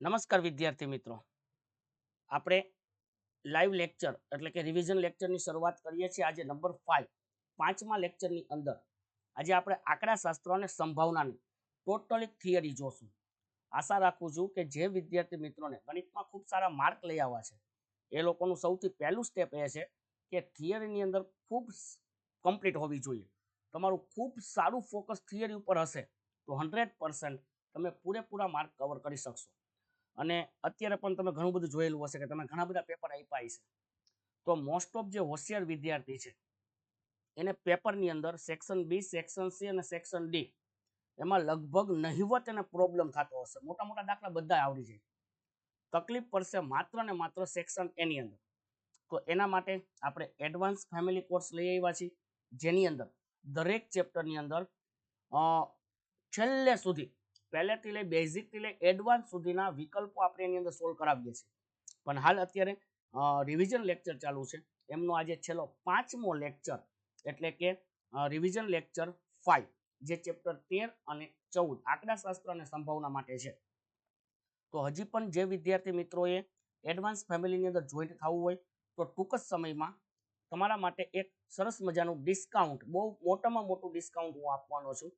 નમસ્કાર વિદ્યાર્થી મિત્રો. આપણે લાઈવ લેક્ચર એટલે કે રિવિઝન લેક્ચરની શરૂઆત કરીએ છીએ આજે નંબર ફાઇવ પાંચમા લેક્ચરની અંદર આજે આપણે આંકડાશાસ્ત્ર અને સંભાવનાની ટોટલી થિયરી જોશું. આશા રાખું છું કે જે વિદ્યાર્થી મિત્રોને ગણિતમાં ખૂબ સારા માર્ક લઈ આવ્યા છે, એ લોકોનું સૌથી પહેલું સ્ટેપ એ છે કે થિયરીની અંદર ખૂબ કમ્પ્લીટ હોવી જોઈએ. તમારું ખૂબ સારું ફોકસ થિયરી ઉપર હશે તો હંડ્રેડ તમે પૂરેપૂરા માર્ક કવર કરી શકશો. અને અત્યારે પણ તમે ઘણું બધું જોયેલું હશે કે તમે ઘણા બધા પેપર આપ્યા છે તો મોસ્ટ ઓફ જે હોશિયાર વિદ્યાર્થી છે, એને પેપરની અંદર સેક્શન બી સેક્શન સી અને સેક્શન ડી એમાં લગભગ નહિવત એને પ્રોબ્લેમ થતો હશે. મોટા મોટા દાખલા બધા આવડી જાય. તકલીફ પડશે માત્ર ને માત્ર સેક્શન એની અંદર. તો એના માટે આપણે એડવાન્સ ફેમિલી કોર્સ લઈ આવ્યા છીએ. જેની અંદર દરેક ચેપ્ટરની અંદર છેલ્લે સુધી પહેલેથી લઈ બેઝિકથી લઈ એડવાન્સ સુધીના વિકલ્પો આપણે એની અંદર સોલ્વ કરાવીએ છીએ. પણ હાલ અત્યારે રિવિઝન લેક્ચર ચાલુ છે. એમનો આજે છેલ્લો પાંચમો લેક્ચર એટલે કે રિવિઝન લેક્ચર ફાઇવ જે ચેપ્ટર તેર અને ચૌદ આંકડાશાસ્ત્ર અને સંભાવના માટે છે. તો હજી પણ જે વિદ્યાર્થી મિત્રોએ એડવાન્સ ફેમિલીની અંદર જોઈન્ટ થવું હોય, તો ટૂંક જ સમયમાં તમારા માટે એક સરસ મજાનું ડિસ્કાઉન્ટ બહુ મોટામાં મોટું ડિસ્કાઉન્ટ હું આપવાનો છું.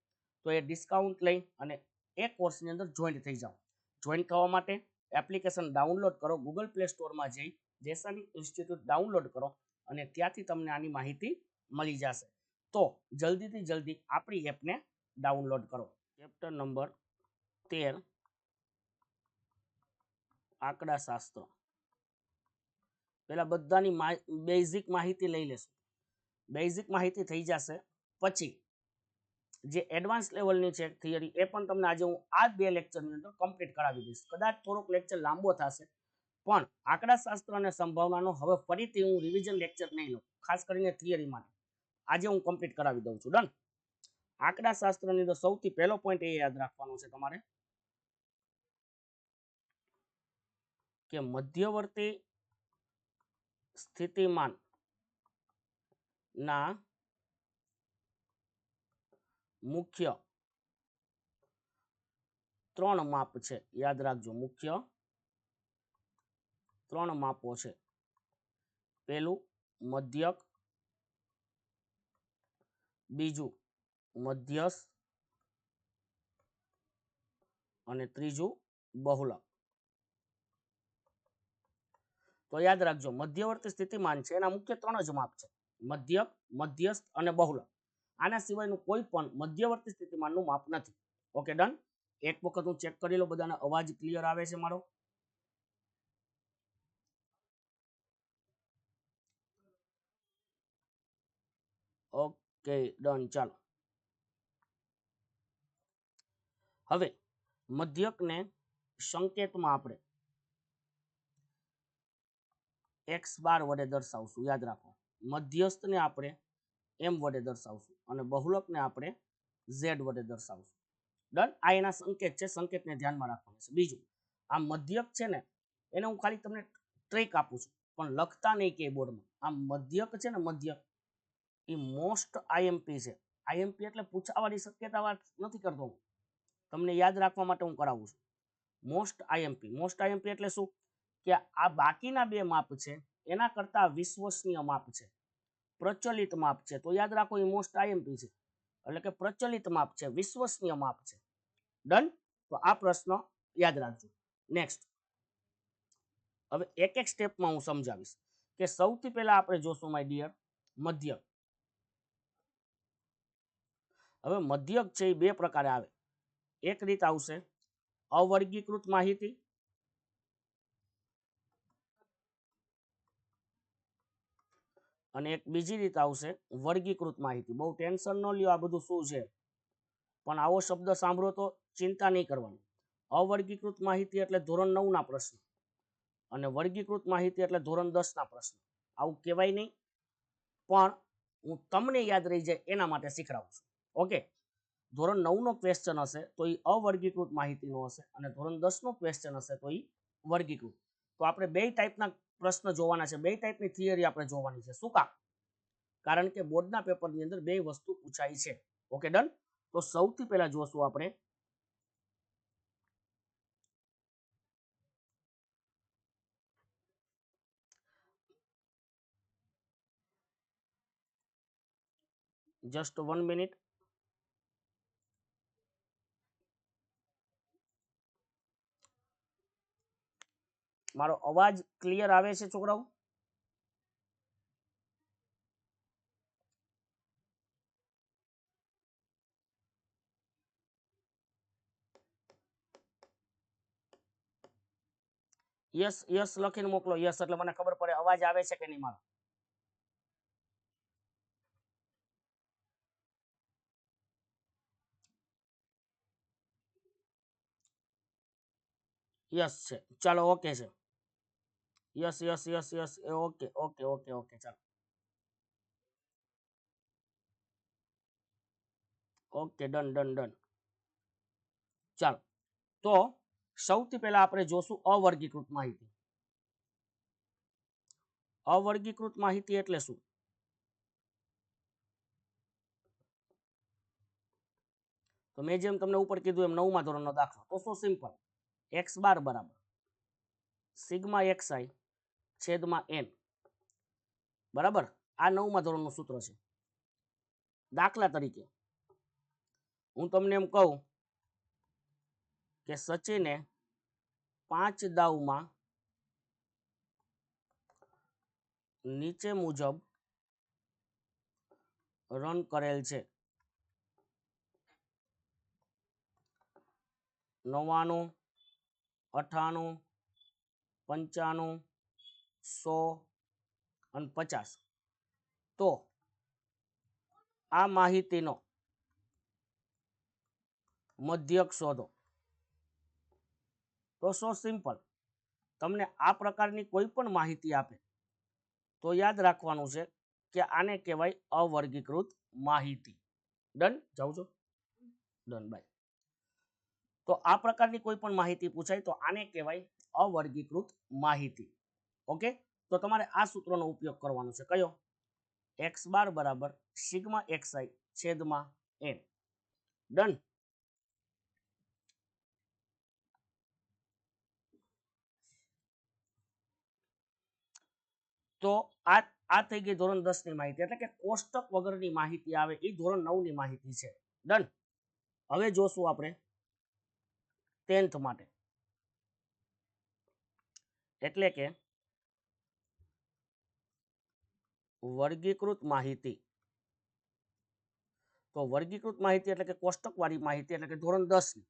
તો એ ડિસ્કાઉન્ટ લઈ અને એ કોર્સની અંદર જોઈન્ટ થઈ જાઓ. જોઈન્ટ થવા માટે એપ્લિકેશન ડાઉનલોડ કરો ગૂગલ પ્લે સ્ટોરમાં જઈ, જેસાની ઇન્સ્ટિટ્યૂટ ડાઉનલોડ કરો અને ત્યાંથી તમને આની માહિતી મળી જશે. તો જલ્દીથી જલ્દી આપણી એપને ડાઉનલોડ કરો. ચેપ્ટર નંબર તેર. આંકડાશાસ્ત્ર પેલા બધાની બેઝિક માહિતી લઈ લેશું. બેઝિક માહિતી થઈ જશે. પછી જે એડવાન્સ લેવલની છે થિયરી એ પણ તમને આજે હું આ બે લેક્ચરની અંદર કમ્પ્લીટ કરાવી દઈશ. કદાચ થોડોક લેક્ચર લાંબો થશે, પણ આંકડાશાસ્ત્ર અને સંભાવનાનો હવે ફરીથી હું રિવિઝન લેક્ચર નહીં લઉં, ખાસ કરીને થિયરી માટે. આજે હું કમ્પ્લીટ કરાવી દઉં છું. ડન આંકડાશાસ્ત્રની અંદર સૌથી પહેલો પોઈન્ટ એ યાદ રાખવાનો છે તમારે કે મધ્યવર્તી સ્થિતિમાન ના મુખ્ય ત્રણ માપ છે. યાદ રાખજો, મુખ્ય ત્રણ માપો છે. પહેલું મધ્યક, બીજું મધ્યસ્થ અને ત્રીજું બહુલક. તો યાદ રાખજો, મધ્યવર્તી સ્થિતિમાન છે. એના મુખ્ય ત્રણ જ માપ છે. મધ્યક, મધ્યસ્થ અને બહુલક. આના સિવાયનું કોઈ પણ મધ્યવર્તી સ્થિતિમાનનું માપ નથી. ઓકે ડન એક વખત હું ચેક કરી લઉં બધાને અવાજ ક્લિયર આવે છે મારો? ઓકે ડન ચાલો. હવે, મધ્યકને સંકેતમાં આપણે એક્સ બાર વડે દર્શાવશું, યાદ રાખો. મધ્યસ્થને આપણે એમ વડે દર્શાવશું. અને બહુલકને આપણે ઝેડ વડે દર્શાવશું. ડન? આ એના સંકેત છે. સંકેતને ધ્યાનમાં રાખવાનું છે. બીજું, આ મધ્યક છે ને, એને હું ખાલી તમને ટ્રેક આપું છું, પણ લખતા નહીં કે બોર્ડમાં. આ મધ્યક છે ને, મધ્યક, એ મોસ્ટ આઈએમપી છે. આઈએમપી એટલે પૂછાવાની શક્યતા વાત નથી કરતો હું. તમને યાદ રાખવા માટે હું કરાવું છું. મોસ્ટ આઈએમપી મોસ્ટ આઈએમપી એટલે શું? કે આ બાકીના બે માપ છે, એના કરતાં વિશ્વસનીય માપ છે. પ્રચલિત માપ છે. તો યાદ રાખો એ મોસ્ટ આઈએમપી છે. એટલે કે પ્રચલિત માપ છે, વિશ્વસનીય માપ છે. ડન તો આ પ્રશ્ન યાદ રાખજો. નેક્સ્ટ હવે એક એક સ્ટેપમાં હું સમજાવીશ કે સૌથી પહેલા આપણે જોશું માય ડિયર મધ્યક. હવે મધ્યક છે એ બે પ્રકારે આવે. એક રીત આવશે અવર્ગીકૃત માહિતી અને એક બીજી રીત આવશે, વર્ગીકૃત માહિતી. બહુ ટેન્શન ન લ્યો, આ બધું શું છે? પણ આવો શબ્દ સાંભળો તો ચિંતા નહીં કરવાની. અવર્ગીકૃત માહિતી એટલે ધોરણ નવ ના પ્રશ્ન અને વર્ગીકૃત માહિતી એટલે ધોરણ દસ ના પ્રશ્ન. આવું કહેવાય નહીં, પણ હું તમને યાદ રહી જાય એના માટે શીખડાવું છું. ઓકે? ધોરણ નવ નો ક્વેશ્ચન હશે તો એ અવર્ગીકૃત માહિતીનો હશે અને ધોરણ દસ નો ક્વેશ્ચન હશે તો એ વર્ગીકૃત. તો આપણે બે ટાઈપના પ્રશ્ન જોવાના છે. બે ટાઈપની થિયરી આપણે જોવાની છે. શું કામ? કારણ કે બોર્ડના પેપરની અંદર બે વસ્તુ પૂછાય છે. Okay, done? તો સૌથી પહેલા જોશું આપણે. જસ્ટ વન મિનિટ મારો અવાજ ક્લિયર આવે છે, છોકરાઓ? યસ યસ લખીને મોકલો. યસ એટલે મને ખબર પડે અવાજ આવે છે કે નહીં મારો. યસ છે. ચાલો ઓકે છે. Yes yes yes yes okay okay okay okay ચાલો ઓકે ડન ડન ડન ચાલો તો સૌથી પહેલા આપણે જોશું અવર્ગીકૃત માહિતી. અવર્ગીકૃત માહિતી એટલે શું? તો મેં જેમ તમને ઉપર કીધું એમ નવમા ધોરણનો દાખલો. તો શું સિમ્પલ એક્સ બાર બરાબર. સિગ્મા એક્સ આઈ છેદમાં એન બરાબર? આ નવમા ધોરણનું સૂત્ર છે. દાખલા તરીકે, હું તમને એમ કહું કે સચિને પાંચ દાવમાં નીચે મુજબ રન કરેલ છે. નવ્વાણું, અઠ્ઠાણું, પંચાણું સો અને પચાસ. તો આ માહિતીનો મધ્યક શોધો. તો સો સિમ્પલ? તમને આ પ્રકારની કોઈ પણ માહિતી આપે, તો યાદ રાખવાનું છે કે આને કહેવાય અવર્ગીકૃત માહિતી. ડન? જાઉં છો? Done, bye. તો આ પ્રકારની કોઈ પણ માહિતી પૂછાય તો આને કહેવાય અવર્ગીકૃત માહિતી. ઓકે? તો તમારે આ સૂત્રનો ઉપયોગ કરવાનો છે. કયો? એક્સ બાર બરાબર સિગ્મા એક્સ આઈ છેદમાં એન. ડન? તો આ આ થઈ ગઈ ધોરણ દસની માહિતી. એટલે કે કોષ્ટક વગરની માહિતી આવે એ ધોરણ નવની માહિતી છે. ડન? હવે જોશું આપણે ટેન્થ માટે. એટલે કે વર્ગીકૃત માહિતી. તો વર્ગીકૃત માહિતી એટલે કે કોષ્ટક વાળી માહિતી એટલે કે ધોરણ દસની.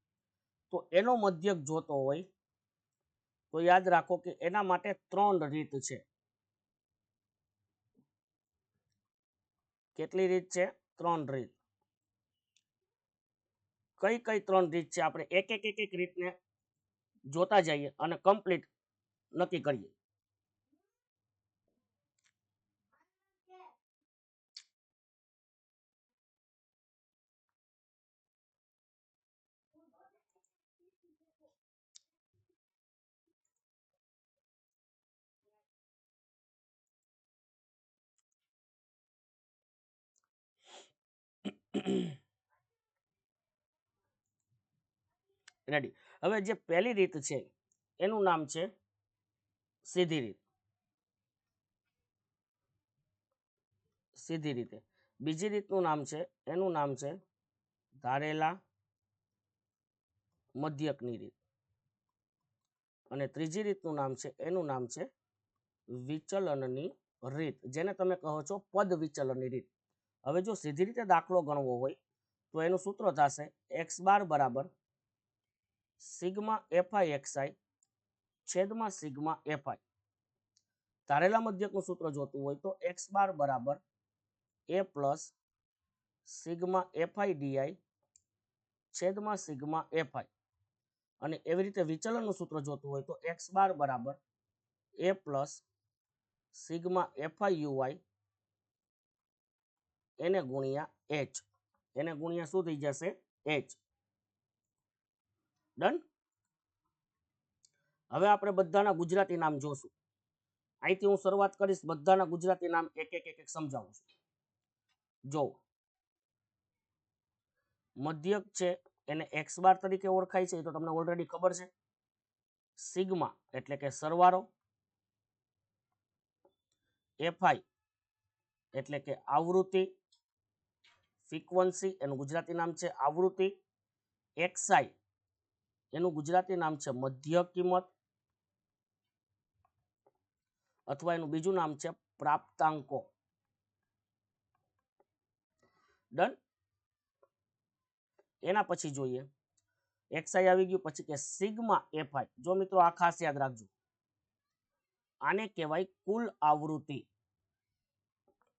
તો એનો મધ્યક જોતો હોય તો યાદ રાખો કે એના માટે ત્રણ રીત છે. કેટલી રીત છે? ત્રણ રીત. કઈ કઈ ત્રણ રીત છે? આપણે એક એક એક એક રીતને જોતા જઈએ અને કમ્પ્લીટ નક્કી કરીએ. રેડી. હવે જે પહેલી રીત છે, એનું નામ છે સીધી રીત. સીધી રીતે. બીજી રીતનું નામ છે, એનું નામ છે ધારેલા મધ્યકની રીત. અને ત્રીજી રીતનું નામ છે, એનું નામ છે વિચલનની રીત. જેને તમે કહો છો પદ વિચલનની રીત. હવે જો સીધી રીતે દાખલો ગણવો હોય, તો એનું સૂત્ર થશે એક્સ બાર બરાબર સિગ્મા એફઆઈ એક્સઆઈ છેદમાં સિગ્મા એફઆઈ. ધારેલા મધ્યકનું સૂત્ર જોતું હોય તો એક્સ બાર બરાબર A plus sigma FI DI છેદમાં સિગ્મા એફઆઈ. અને એવી રીતે વિચલનનું સૂત્ર જોતું હોય તો એક્સ બાર બરાબર A plus sigma FI UI એને ગુણ્યા એચ. એને ગુણ્યા શું થઈ જશે? એચ. ડન હવે આપણે બધાના ગુજરાતી નામ જોશું. અહીંથી હું શરૂઆત કરીશ, બધાના ગુજરાતી નામ એક એક એક સમજાવું છું. જો મધ્યક છે, એને એક્સ બાર તરીકે ઓળખાય છે, એ તો તમને ઓલરેડી ખબર છે. સિગ્મા એટલે કે સરવારો એફઆઈ એટલે કે આવૃત્તિ. ફ્રીક્વન્સી એનું ગુજરાતી નામ છે, આવૃત્તિ. એક્સાઈ એનું ગુજરાતી નામ છે મધ્ય કિંમત અથવા એનું બીજું નામ છે પ્રાપ્તાંકો. ડન એના પછી જોઈએ. એક્સઆઈ આવી ગયું, પછી કે સિગ્મા એફઆઈ જો મિત્રો આ ખાસ યાદ રાખજો. આને કહેવાય કુલ આવૃત્તિ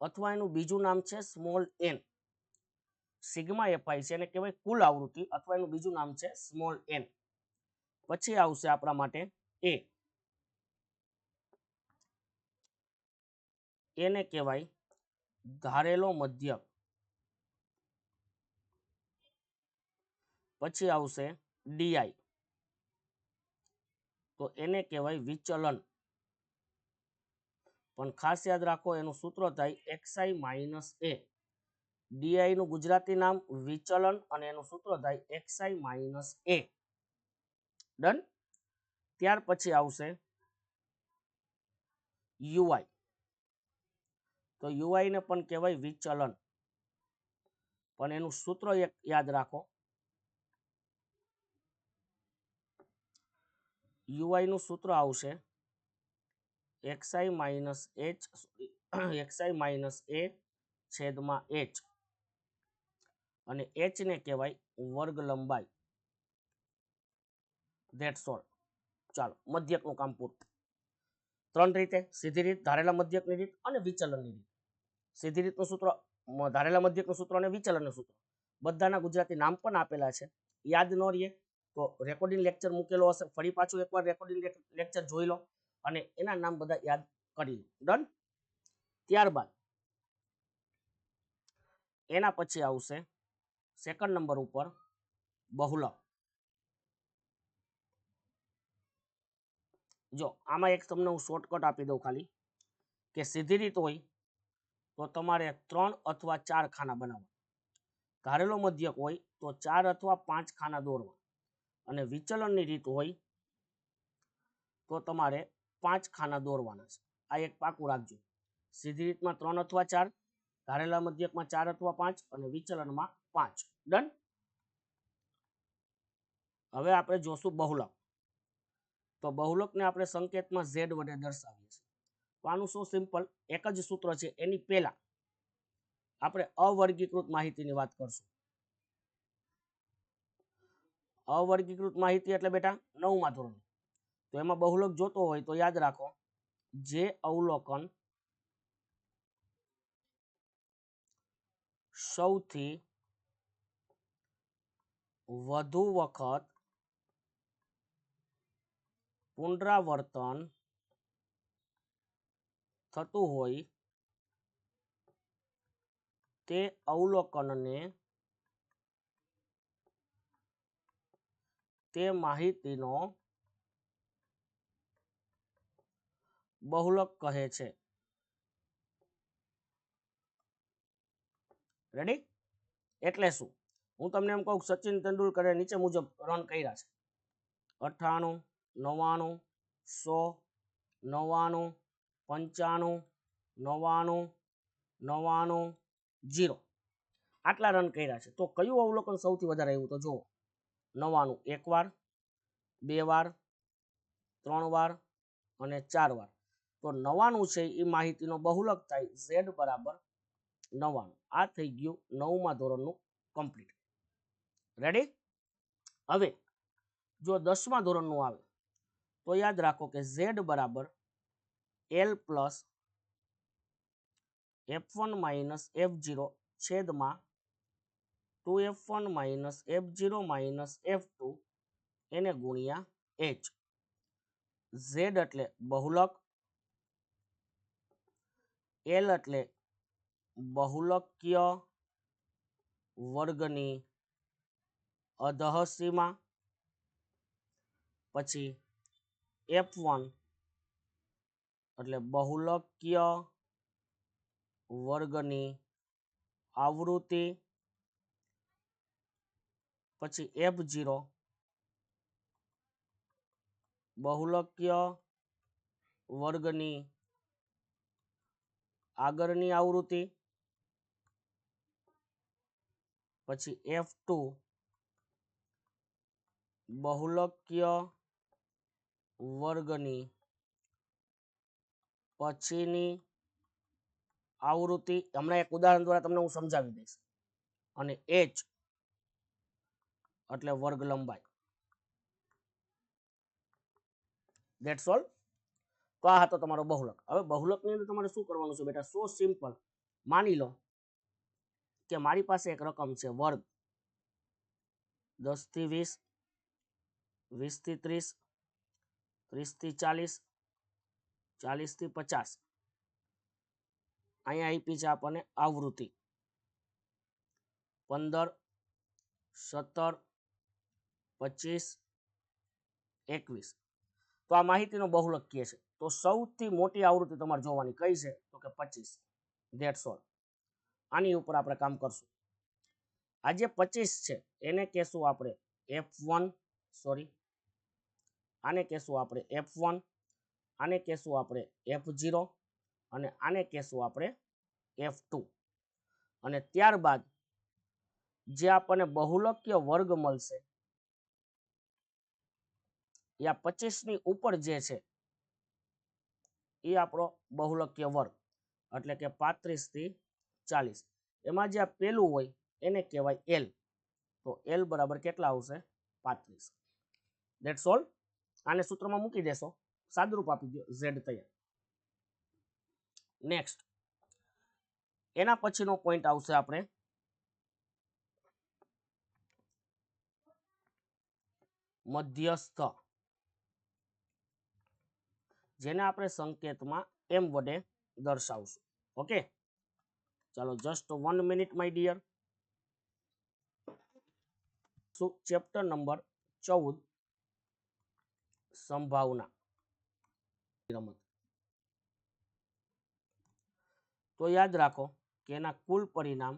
અથવા એનું બીજું નામ છે સ્મોલ એન સિગ્મા એફઆઈ છે, એને કહેવાય કુલ આવૃત્તિ અથવા એનું બીજું નામ છે સ્મોલ એન પછી આવશે આપણા માટે એ. એને કહેવાય ધારેલો મધ્યક પછી આવશે ડીઆઈ તો એને કહેવાય વિચલન. પણ ખાસ યાદ રાખો, એનું સૂત્ર થાય એક્સઆઈ માઇનસ એ. ડીઆઈ નું ગુજરાતી નામ વિચલન અને એનું સૂત્ર થાય એક્સઆઈ માઇનસ એ. ડન ત્યાર પછી આવશે યુઆઈ. તો યુઆઈને પણ કહેવાય વિચલન. પણ એનું સૂત્ર એક યાદ રાખો. યુઆઈનું સૂત્ર આવશે XI minus H, XI minus A છેદમાં એચ. અને એચ ને કહેવાય વર્ગ લંબાઈ ધેટ્સ ઓલ ચાલો, મધ્યકનું કામ પૂરું. ત્રણ રીતે, સીધી રીત, ધારેલા મધ્યકની રીત અને વિચલનની રીત. સીધી રીતનું સૂત્ર ધારેલા મધ્યકનું સૂત્ર અને વિચલનનું સૂત્ર. બધાના ગુજરાતી નામ પણ આપેલા છે. યાદ ન રહીએ તો રેકોર્ડિંગ લેક્ચર મૂકેલો હશે. ફરી પાછું એકવાર રેકોર્ડિંગ લેક્ચર જોઈ લો અને એના નામ બધા યાદ કરી લો. ડન ત્યારબાદ એના પછી આવશે સેકન્ડ નંબર ઉપર બહુલક. જો, આમાં એક તમને હું શોર્ટકટ આપી દઉં ખાલી, કે સીધી રીત હોય તો તમારે ત્રણ અથવા ચાર ખાના બનાવવા ધારેલો મધ્યક હોય તો ચાર અથવા પાંચ ખાના દોરવા અને વિચલનની રીત હોય તો તમારે પાંચ ખાના દોરવાના છે. આ એક પાકું રાખજો. સીધી રીતમાં ત્રણ અથવા ચાર, ધારેલા મધ્યકમાં ચાર અથવા પાંચ અને વિચલનમાં પાંચ. ડન? હવે આપણે જોશું બહુલક તો બહુલકને આપણે સંકેતમાં ઝેડ વડે દર્શાવીએ છીએ. તો આનું શું સિમ્પલ? એક જ સૂત્ર છે, એની પહેલા આપણે અવર્ગીકૃત માહિતીની વાત કરશું. અવર્ગીકૃત માહિતી એટલે બેટા નવમા ધોરણ. તો એમાં બહુલક જોતો હોય તો યાદ રાખો, જે અવલોકન સૌથી વધુ વખત પુનરાવર્તન થતું હોય તે અવલોકનને તે માહિતીનો બહુલક કહે છે. રેડી એટલે શું? હું તમને એમ કહું સચિન તેંડુલકરે નીચે મુજબ રન કર્યા છે. અઠ્ઠાણું નવ્વાણું, સો, નવ્વાણું, પંચાણું, નવ્વાણું નવ્વાણું, જીરો. આટલા રન કર્યા છે. તો કયું અવલોકન સૌથી વધારે આવ્યું? તો જુઓ. નવ્વાણું એક વાર બે વાર, ત્રણ વાર અને ચાર વાર. તો નવ્વાણું છે એ માહિતીનો બહુલક થાય ઝેડ બરાબર નવ્વાણું. આ થઈ ગયું નવમા ધોરણનું કમ્પ્લીટ રેડી હવે, જો દસમા ધોરણનું આવે તો યાદ રાખો કે ઝેડ બરાબર L plus F one minus F zero છેદમાં two F one minus F zero minus F two એને ગુણ્યા એચ ઝેડ એટલે બહુલક એલ એટલે બહુલકીય વર્ગની અધહસીમાં પછી એફ વન એટલે બહુલકીય વર્ગની આવૃત્તિ, પછી એફ જીરો બહુલકીય વર્ગની આગળની આવૃત્તિ, પછી એફ ટુ બહુલકીય વર્ગની પછીની આવૃત્તિ હમણાં એક ઉદાહરણ દ્વારા તમને હું સમજાવી દઈશ. અને એચ એટલે વર્ગ લંબાઈ. ધેટ્સ ઓલ તો આ હતો તમારો બહુલક. હવે બહુલકની અંદર તમારે શું કરવાનું છે બેટા? સો સિમ્પલ માની લો કે મારી પાસે એક રકમ છે વર્ગ. દસથી વીસ વીસથી ત્રીસ ત્રીસથી ચાલીસ ચાલીસથી પચાસ. અહીંયા આપી છે આપણને આવૃત્તિ. પંદર, સત્તર, પચીસ, એકવીસ. તો આ માહિતીનો બહુલક કહે છે. તો સૌથી મોટી આવૃત્તિ તમારે જોવાની કઈ છે? તો કે પચીસ. ઓલ આની ઉપર આપણે કામ કરશું. આ જે પચીસ છે, એને કહેશું આપણે એફ વન સોરી આને કહેશું આપણે એફ વન આને કહેશું આપણે એફ ઝીરો અને આને કહેશું આપણે એફ અને ત્યારબાદ જે આપણને બહુલક્ય વર્ગ મળશે આ પચીસની ઉપર જે છે, એ આપણો બહુલક્ય વર્ગ, એટલે કે પાંત્રીસથી ચાલીસ. એમાં જે આ પેલું હોય, એને કહેવાય એલ તો એલ બરાબર કેટલા આવશે? પાંત્રીસ. દેટ્સ ઓલ આને સૂત્રમાં મૂકી દેશો. સાદરૂપ આપી દો ઝેડ તૈયાર. નેક્સ્ટ એના પછીનો પોઈન્ટ આવશે આપણે. મધ્યસ્થ. જેને આપણે સંકેતમાં એમ વડે દર્શાવશું. ઓકે ચાલો just one minute my dear chapter number ચૌદ. સંભાવના રમત તો યાદ રાખો કે એના કુલ પરિણામ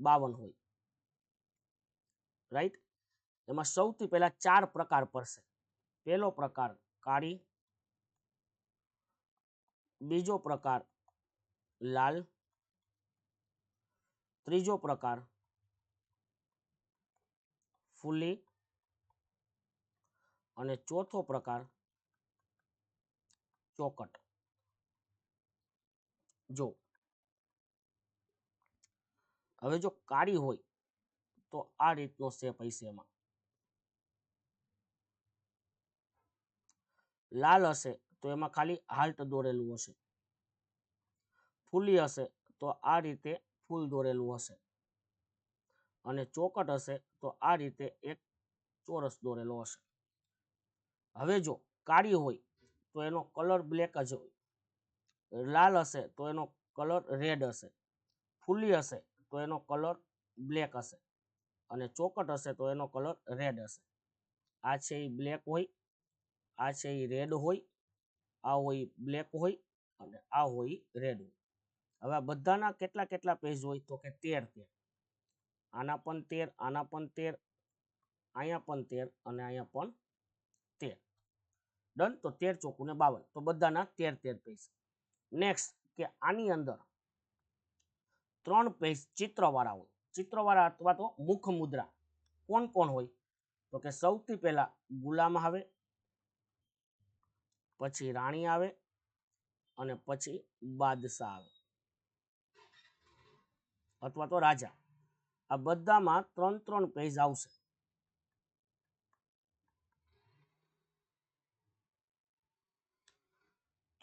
બાવન હોય રાઈટ એમાં સૌથી પહેલા ચાર પ્રકાર પડશે પહેલો પ્રકાર કાળી બીજો પ્રકાર લાલ ત્રીજો પ્રકાર ફૂલી અને ચોથો પ્રકાર ચોકટ. જો હવે જો કાળી હોય તો આ રીતનો શેપ હશે એમાં. લાલ હશે તો એમાં ખાલી હાલ્ટ દોરેલું હશે. ફૂલી હશે તો આ રીતે ફૂલ દોરેલું હશે. અને ચોકટ હશે તો આ રીતે એક ચોરસ દોરેલો હશે. હવે જો કાળી હોય તો એનો કલર બ્લેક જ હોય. લાલ હશે તો એનો કલર રેડ હશે. ફૂલી હશે તો એનો કલર બ્લેક હશે. અને ચોકટ હશે તો એનો કલર રેડ હશે. આ છે એ બ્લેક હોય, આ છે એ રેડ હોય, આ હોય બ્લેક હોય અને આ હોય રેડ હોય. હવે બધાના કેટલા કેટલા પેજ હોય તો કે તેર તેર. આના પણ તેર, આના પણ તેર, અહીંયા પણ તેર અને અહીંયા પણ તેર. ડન? તો તેર ચોકું ને બાવન. તો બધાના તેર તેર પેજ નેક્સ્ટ કે આની અંદર ત્રણ પેજ ચિત્રવાળા હોય. ચિત્રવાળા અથવા તો મુખ મુદ્રા. કોણ કોણ હોય? તો કે સૌથી પહેલા ગુલામ આવે, પછી રાણી આવે અને પછી બાદશાહ આવે. અથવા તો રાજા. આ બધામાં ત્રણ ત્રણ પેજ આવશે.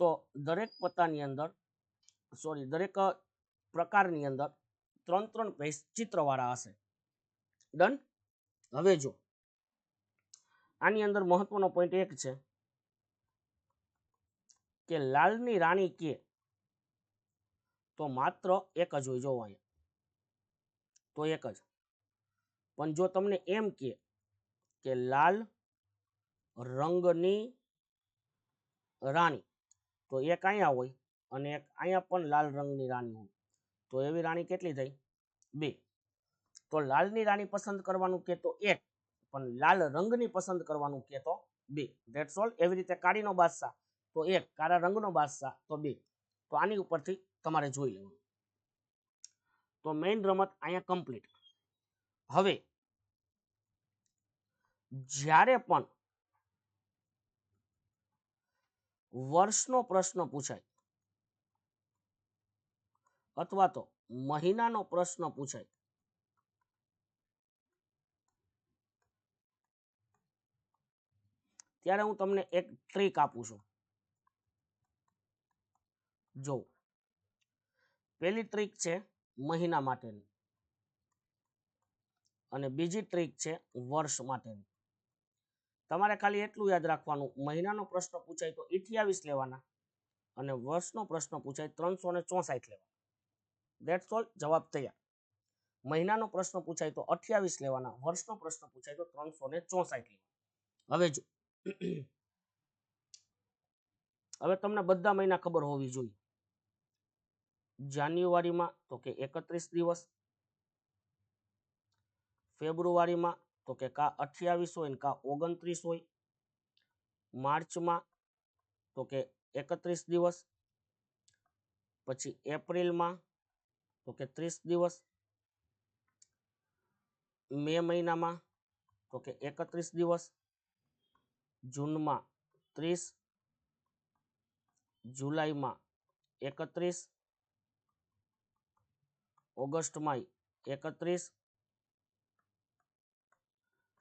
તો દરેક પત્તાની અંદર સોરી દરેક પ્રકારની અંદર ત્રણ ત્રણ પેજ ચિત્રવાળા હશે. ડન હવે જો, આની અંદર મહત્વનો પોઈન્ટ એક છે કે લાલની રાણી કે તો માત્ર એક જ હોય જોવો અહીંયા. તો એક જ. પણ જો તમને એમ કે કે લાલ રંગની રાણી તો એક અહીંયા હોય અને એક અહીંયા પણ લાલ રંગની રાણી હોય. તો એવી રાણી કેટલી થઈ? બે. તો લાલની રાણી પસંદ કરવાનું કે તો એક, પણ લાલ રંગની પસંદ કરવાનું કે તો બે. ધેટ્સ ઓલ એવી રીતે કાળીનો બાદશાહ, તો એક. કાળા રંગનો બાદશાહ, તો બે. તો આની ઉપરથી તમારે જોઈ લેવાનું. તો મેઇન રમત અહીંયા કમ્પ્લીટ હવે, જ્યારે પણ વર્ષનો પ્રશ્ન પૂછાય. અથવા તો મહિનાનો પ્રશ્ન પૂછાય. ત્યારે હું તમને એક ટ્રીક આપું છું. જો, પહેલી ટ્રીક છે મહિના માટેની અને બીજી ટ્રીક છે વર્ષ માટેની. તમારે ખાલી એટલું યાદ રાખવાનું, મહિનાનો પ્રશ્ન પૂછાય તો અઠ્યાવીસ લેવાના અને વર્ષનો પ્રશ્ન પૂછાય ત્રણસો ને ચોસાઠ લેવાના. દેટ્સ ઓલ જવાબ તૈયાર. મહિનાનો પ્રશ્ન પૂછાય તો અઠ્યાવીસ લેવાના, વર્ષનો પ્રશ્ન પૂછાય તો ત્રણસો ને ચોસાઠ લેવાના. હવે જો, હવે તમને બધા મહિના ખબર હોવી જોઈએ. જાન્યુઆરીમાં તો કે એકત્રીસ દિવસ, ફેબ્રુઆરીમાં તો કે કા અઠ્યાવીસ હોય ને કા ઓગણત્રીસ હોય. માર્ચમાં તો કે એકત્રીસ દિવસ. પછી એપ્રિલમાં તો કે ત્રીસ દિવસ. મે મહિનામાં તો કે એકત્રીસ દિવસ. જૂનમાં ત્રીસ. જુલાઈમાં એકત્રીસ. ઓગસ્ટમાં એકત્રીસ.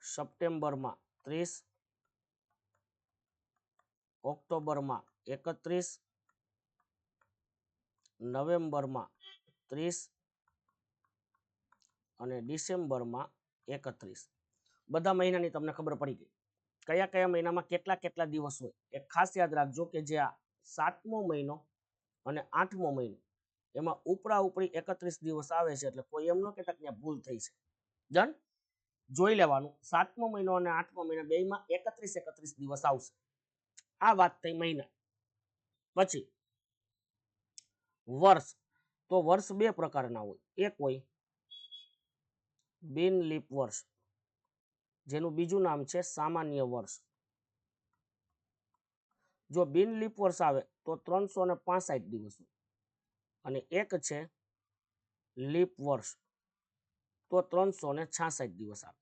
સપ્ટેમ્બરમાં ત્રીસ, ઓક્ટોબરમાં એકત્રીસ, નવેમ્બરમાં ત્રીસ અને ડિસેમ્બરમાં એકત્રીસ. બધા મહિનાની તમને ખબર પડી ગઈ. કયા કયા મહિનામાં કેટલા કેટલા દિવસ હોય એ ખાસ યાદ રાખજો કે જે આ સાતમો મહિનો અને આઠમો મહિનો, એમાં ઉપરા ઉપરી એકત્રીસ દિવસ આવે છે એટલે કોઈ એમ ન કહેતા ભૂલ થઈ છે. ડન જોઈ લેવાનું. સાતમો મહિનો અને આઠમો મહિનો બેમાં એકત્રીસ એકત્રીસ દિવસ આવશે. આ વાત થઈ મહિના. પછી, વર્ષ. તો વર્ષ બે પ્રકારના હોય. એક હોય બિન લીપ વર્ષ, જેનું બીજું નામ છે સામાન્ય વર્ષ. જો બિન લીપ વર્ષ આવે, તો ત્રણસો ને પાસઠ દિવસ અને એક છે લીપ વર્ષ. તો ત્રણસો ને છાસઠ દિવસ આવે.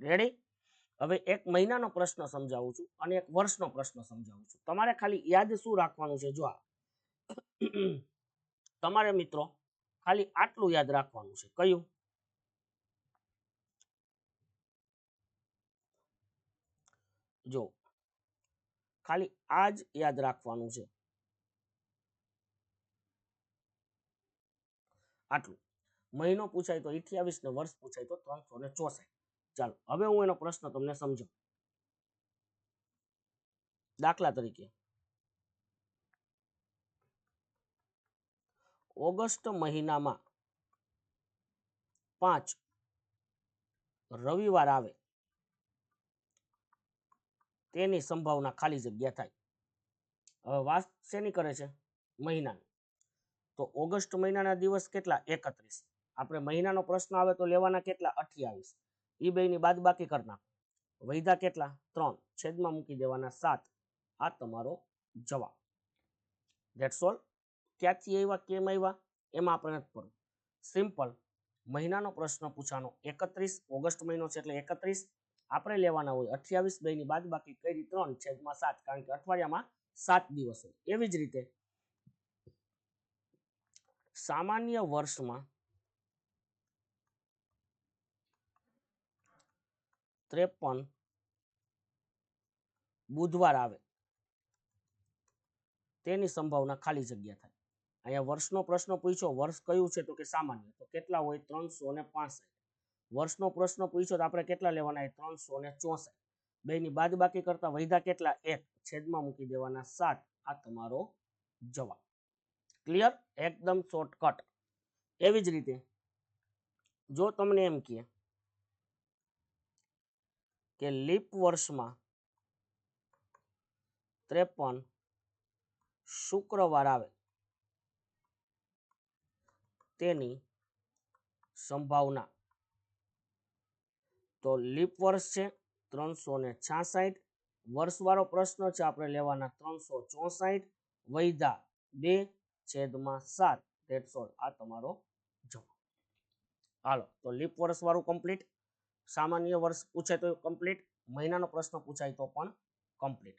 રેડી હવે એક મહિનાનો પ્રશ્ન સમજાવું છું અને એક વર્ષનો પ્રશ્ન સમજાવું છું. તમારે ખાલી યાદ શું રાખવાનું છે? જો તમારે મિત્રો ખાલી આટલું યાદ રાખવાનું છે. કયું? જો. ખાલી આ જ યાદ રાખવાનું છે. આટલું. મહિનો પૂછાય તો અઠ્યાવીસ ને વર્ષ પૂછાય તો ત્રણસો ને ચોસઠ. ચાલો, હવે હું એનો પ્રશ્ન તમને સમજાવું. દાખલા તરીકે. ઓગસ્ટ મહિનામાં પાંચ રવિવાર આવે, તેની સંભાવના ખાલી જગ્યા થાય. હવે વાત શેની કરે છે? મહિનાની. તો ઓગસ્ટ મહિનાના દિવસ કેટલા? એકત્રીસ. આપણે મહિનાનો પ્રશ્ન આવે તો લેવાના કેટલા? અઠ્યાવીસ. એ બેની બાદ બાકી કરના વૈધા કેટલા? ત્રણ. છેદમાં મૂકી દેવાના સાત. આ તમારો જવાબ. ધેટ્સ ઓલ ક્યાંથી આવ્યા? કેમ આવ્યા? એમાં આપણે નથી પડવું. સિમ્પલ મહિનાનો પ્રશ્ન પૂછાનો. એકત્રીસ. ઓગસ્ટ મહિનો છે એટલે એકત્રીસ. આપણે લેવાના હોય અઠ્યાવીસ. બેની બાદ બાકી કરી ત્રણ. છેદમાં સાત. કારણ કે અઠવાડિયામાં સાત દિવસ હોય. એવી જ રીતે સામાન્ય વર્ષમાં ત્રેપન બુધવાર આવે. તેની સંભાવના ખાલી જગ્યા થાય. અહીંયા વર્ષનો પ્રશ્ન પૂછ્યો, વર્ષ કયું છે તો કે સામાન્ય? તો કેટલા હોય? ત્રણસો ને પાસઠ. વર્ષનો પ્રશ્ન પૂછ્યો તો આપણે કેટલા લેવાના? ત્રણસો ને ચોસઠ. બેની બાદ બાકી કરતા વૈધા કેટલા? એક. છેદમાં મૂકી દેવાના સાત. આ તમારો જવાબ. ક્લિયર? એકદમ શોર્ટકટ. એવી જ રીતે, જો તમને એમ કહે કે લીપ વર્ષમાં ત્રેપન શુક્રવાર આવે તેની સંભાવના. તો લીપ વર્ષ છે ત્રણસો ને છાસઠ. વર્ષવાળો પ્રશ્ન છે આપણે લેવાના ત્રણસો ચોસઠ. વૈધા બે છેદમાં સાત. આ તમારો જવાબ. હાલો, તો લીપ વર્ષ વાળું કમ્પ્લીટ સામાન્ય વર્ષ પૂછે તો કમ્પ્લીટ મહિનાનો પ્રશ્ન પૂછાય તો પણ કમ્પ્લીટ